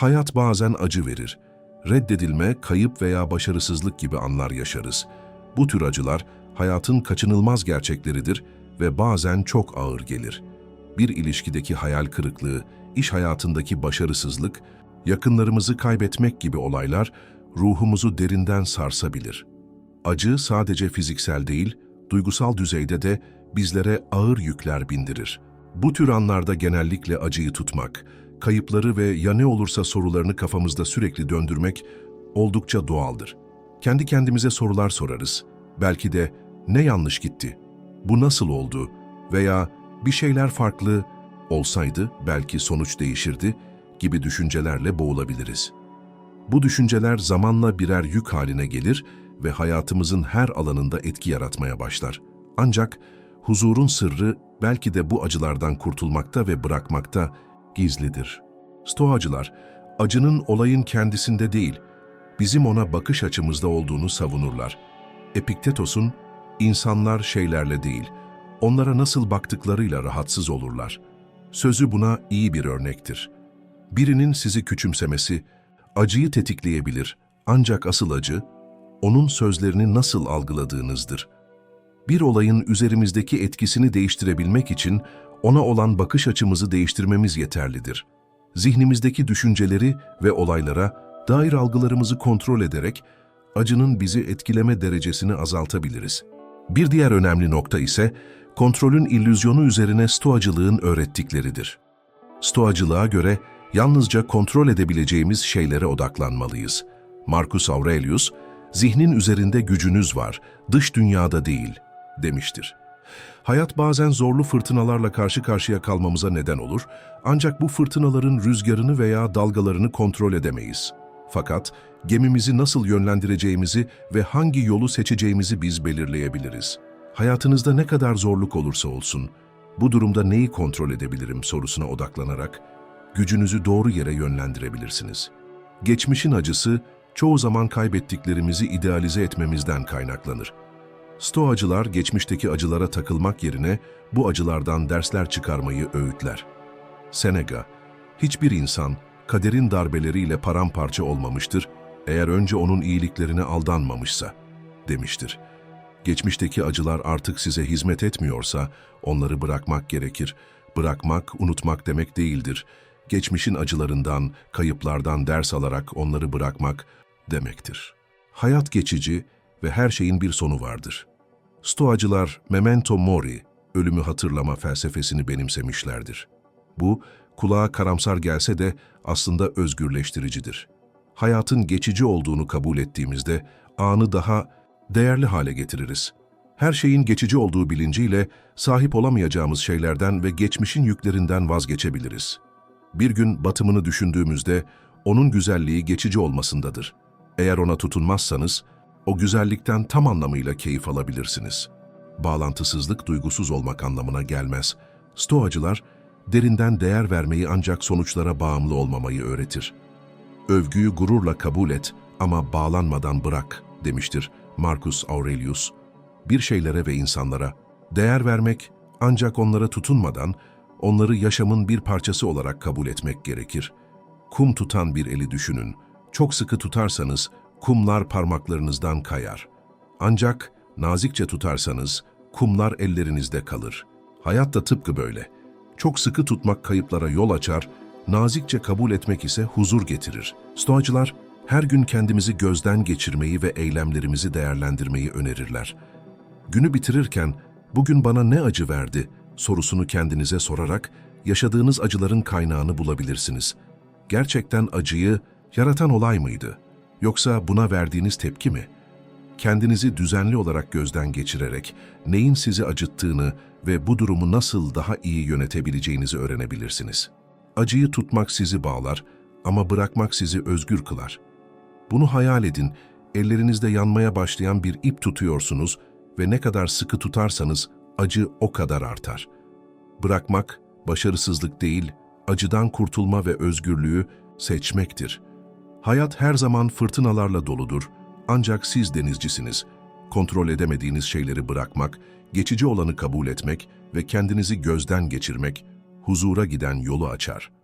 Hayat bazen acı verir. Reddedilme, kayıp veya başarısızlık gibi anlar yaşarız. Bu tür acılar hayatın kaçınılmaz gerçekleridir ve bazen çok ağır gelir. Bir ilişkideki hayal kırıklığı, iş hayatındaki başarısızlık, yakınlarımızı kaybetmek gibi olaylar ruhumuzu derinden sarsabilir. Acı sadece fiziksel değil, duygusal düzeyde de bizlere ağır yükler bindirir. Bu tür anlarda genellikle acıyı tutmak, kayıpları ve ya ne olursa sorularını kafamızda sürekli döndürmek oldukça doğaldır. Kendi kendimize sorular sorarız. Belki de ne yanlış gitti, bu nasıl oldu veya bir şeyler farklı olsaydı belki sonuç değişirdi gibi düşüncelerle boğulabiliriz. Bu düşünceler zamanla birer yük haline gelir ve hayatımızın her alanında etki yaratmaya başlar. Ancak huzurun sırrı belki de bu acılardan kurtulmakta ve bırakmakta gizlidir. Stoacılar, acının olayın kendisinde değil, bizim ona bakış açımızda olduğunu savunurlar. Epiktetos'un, insanlar şeylerle değil, onlara nasıl baktıklarıyla rahatsız olurlar. Sözü buna iyi bir örnektir. Birinin sizi küçümsemesi, acıyı tetikleyebilir ancak asıl acı, onun sözlerini nasıl algıladığınızdır. Bir olayın üzerimizdeki etkisini değiştirebilmek için ona olan bakış açımızı değiştirmemiz yeterlidir. Zihnimizdeki düşünceleri ve olaylara dair algılarımızı kontrol ederek acının bizi etkileme derecesini azaltabiliriz. Bir diğer önemli nokta ise kontrolün illüzyonu üzerine stoacılığın öğrettikleridir. Stoacılığa göre yalnızca kontrol edebileceğimiz şeylere odaklanmalıyız. Marcus Aurelius, zihnin üzerinde gücünüz var, dış dünyada değil, demiştir. Hayat bazen zorlu fırtınalarla karşı karşıya kalmamıza neden olur, ancak bu fırtınaların rüzgarını veya dalgalarını kontrol edemeyiz. Fakat gemimizi nasıl yönlendireceğimizi ve hangi yolu seçeceğimizi biz belirleyebiliriz. Hayatınızda ne kadar zorluk olursa olsun, bu durumda neyi kontrol edebilirim sorusuna odaklanarak, gücünüzü doğru yere yönlendirebilirsiniz. Geçmişin acısı, çoğu zaman kaybettiklerimizi idealize etmemizden kaynaklanır. Stoacılar geçmişteki acılara takılmak yerine bu acılardan dersler çıkarmayı öğütler. Seneca, hiçbir insan kaderin darbeleriyle paramparça olmamıştır eğer önce onun iyiliklerine aldanmamışsa, demiştir. Geçmişteki acılar artık size hizmet etmiyorsa onları bırakmak gerekir. Bırakmak, unutmak demek değildir. Geçmişin acılarından, kayıplardan ders alarak onları bırakmak demektir. Hayat geçici ve her şeyin bir sonu vardır. Stoacılar memento mori, ölümü hatırlama felsefesini benimsemişlerdir. Bu, kulağa karamsar gelse de aslında özgürleştiricidir. Hayatın geçici olduğunu kabul ettiğimizde anı daha değerli hale getiririz. Her şeyin geçici olduğu bilinciyle sahip olamayacağımız şeylerden ve geçmişin yüklerinden vazgeçebiliriz. Bir gün batımını düşündüğümüzde onun güzelliği geçici olmasındadır. Eğer ona tutunmazsanız, o güzellikten tam anlamıyla keyif alabilirsiniz. Bağlantısızlık duygusuz olmak anlamına gelmez. Stoacılar, derinden değer vermeyi ancak sonuçlara bağımlı olmamayı öğretir. Övgüyü gururla kabul et ama bağlanmadan bırak, demiştir Marcus Aurelius. Bir şeylere ve insanlara değer vermek ancak onlara tutunmadan, onları yaşamın bir parçası olarak kabul etmek gerekir. Kum tutan bir eli düşünün. Çok sıkı tutarsanız kumlar parmaklarınızdan kayar. Ancak nazikçe tutarsanız kumlar ellerinizde kalır. Hayat da tıpkı böyle. Çok sıkı tutmak kayıplara yol açar, nazikçe kabul etmek ise huzur getirir. Stoacılar her gün kendimizi gözden geçirmeyi ve eylemlerimizi değerlendirmeyi önerirler. Günü bitirirken bugün bana ne acı verdi sorusunu kendinize sorarak yaşadığınız acıların kaynağını bulabilirsiniz. Gerçekten acıyı yaratan olay mıydı? Yoksa buna verdiğiniz tepki mi? Kendinizi düzenli olarak gözden geçirerek neyin sizi acıttığını ve bu durumu nasıl daha iyi yönetebileceğinizi öğrenebilirsiniz. Acıyı tutmak sizi bağlar ama bırakmak sizi özgür kılar. Bunu hayal edin, ellerinizde yanmaya başlayan bir ip tutuyorsunuz ve ne kadar sıkı tutarsanız acı o kadar artar. Bırakmak, başarısızlık değil, acıdan kurtulma ve özgürlüğü seçmektir. Hayat her zaman fırtınalarla doludur, ancak siz denizcisiniz. Kontrol edemediğiniz şeyleri bırakmak, geçici olanı kabul etmek ve kendinizi gözden geçirmek, huzura giden yolu açar.''